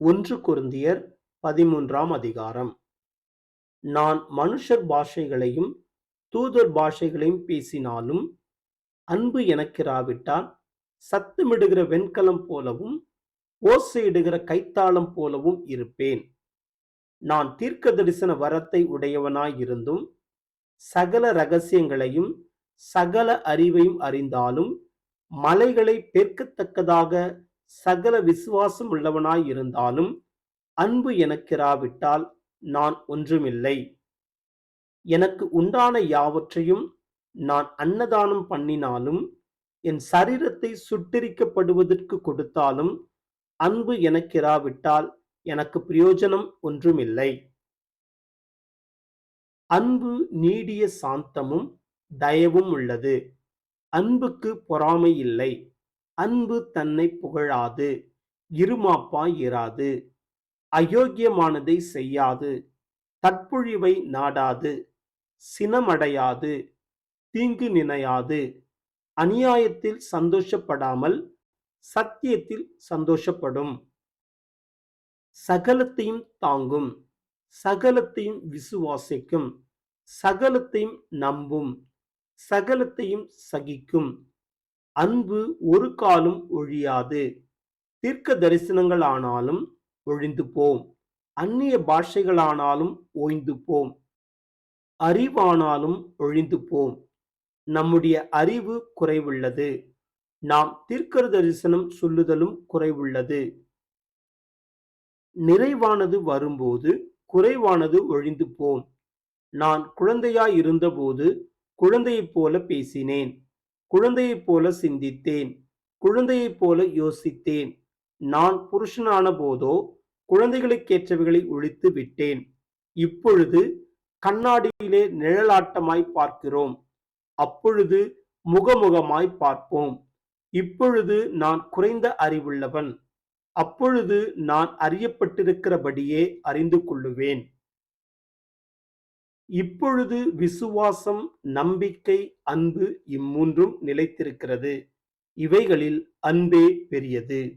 ஒன்று குருந்தியர் பதிமூன்றாம் அதிகாரம். நான் மனுஷர் பாஷைகளையும் தூதர் பாஷைகளையும் பேசினாலும் அன்பு எனக்கிராவிட்டால் சத்தமிடுகிற வெண்கலம் போலவும் ஓசையிடுகிற கைத்தாளம் போலவும் இருப்பேன். நான் தீர்க்க தரிசன வரத்தை உடையவனாயிருந்தும் சகல ரகசியங்களையும் சகல அறிவையும் அறிந்தாலும் மலைகளை பெருக்கத்தக்கதாக சகல விசுவாசம் உள்ளவனாயிருந்தாலும் அன்பு எனக்கிராவிட்டால் நான் ஒன்றுமில்லை. எனக்கு உண்டான யாவற்றையும் நான் அன்னதானம் பண்ணினாலும் என் சரீரத்தை சுட்டரிக்கப்படுவதற்கு கொடுத்தாலும் அன்பு எனக்கிராவிட்டால் எனக்கு பிரயோஜனம் ஒன்றுமில்லை. அன்பு நீடிய சாந்தமும் தயவும் உள்ளது. அன்புக்கு பொறாமை இல்லை. அன்பு தன்னை புகழாது இருமாப்பாய் இராது அயோக்கியமானதை செய்யாது தற்பொழிவை நாடாது சினமடையாது தீங்கு நினையாது அநியாயத்தில் சந்தோஷப்படாமல் சத்தியத்தில் சந்தோஷப்படும். சகலத்தையும் தாங்கும் சகலத்தையும் விசுவாசிக்கும் சகலத்தையும் நம்பும் சகலத்தையும் சகிக்கும். அன்பு ஒரு காலும் ஒழியாது. தீர்க்க தரிசனங்களானாலும் ஒழிந்து போம். அந்நிய பாஷைகளானாலும் ஓய்ந்து போம். அறிவானாலும் ஒழிந்து போம். நம்முடைய அறிவு குறைவுள்ளது. நாம் தீர்க்க தரிசனம் சொல்லுதலும் குறைவுள்ளது. நிறைவானது வரும்போது குறைவானது ஒழிந்து போம். நான் குழந்தையாய் இருந்தபோது குழந்தையைப் போல பேசினேன். குழந்தையைப் போல சிந்தித்தேன் குழந்தையைப் போல யோசித்தேன். நான் புருஷனான போதோ குழந்தைகளுக்கேற்றவைகளை ஒழித்து விட்டேன். இப்பொழுது கண்ணாடியிலே நிழலாட்டமாய் பார்க்கிறோம். அப்பொழுது முகமுகமாய் பார்ப்போம். இப்பொழுது நான் குறைந்த அறிவுள்ளவன். அப்பொழுது நான் அறியப்பட்டிருக்கிறபடியே அறிந்து கொள்ளுவேன். இப்பொழுது விசுவாசம் நம்பிக்கை அன்பு இம்மூன்றும் நிலைத்திருக்கிறது. இவைகளில் அன்பே பெரியது.